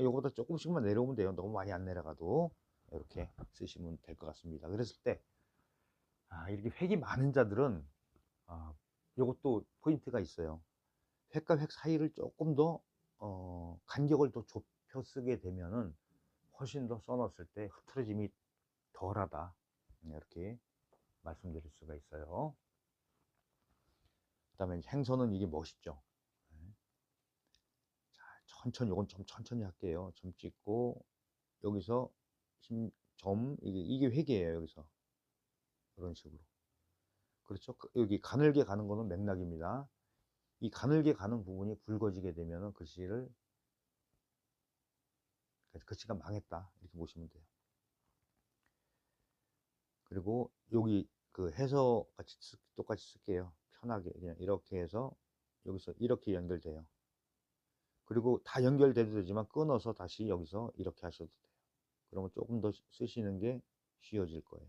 요거보다 조금씩만 내려오면 돼요. 너무 많이 안 내려가도 이렇게 쓰시면 될 것 같습니다. 그랬을 때 아, 이렇게 획이 많은 자들은 아, 요것도 포인트가 있어요. 획과 획 사이를 조금 더 어, 간격을 더 좁혀 쓰게 되면은 훨씬 더 써놨을 때 흐트러짐이 덜하다 이렇게 말씀드릴 수가 있어요. 그 다음에 행선은 이게 멋있죠. 천천히 이건 좀 천천히 할게요. 점 찍고 여기서 힘, 점 이게 이게 획이에요. 여기서 이런 식으로. 그렇죠. 그- 여기 가늘게 가는 거는 맥락입니다. 이 가늘게 가는 부분이 굵어지게 되면은 글씨를 글씨가 망했다 이렇게 보시면 돼요. 그리고 여기 그 해서 같이 쓰- 똑같이 쓸게요. 편하게 그냥 이렇게 해서 여기서 이렇게 연결돼요. 그리고 다 연결돼도 되지만 끊어서 다시 여기서 이렇게 하셔도 돼요. 그러면 조금 더 쓰시는 게 쉬워질 거예요.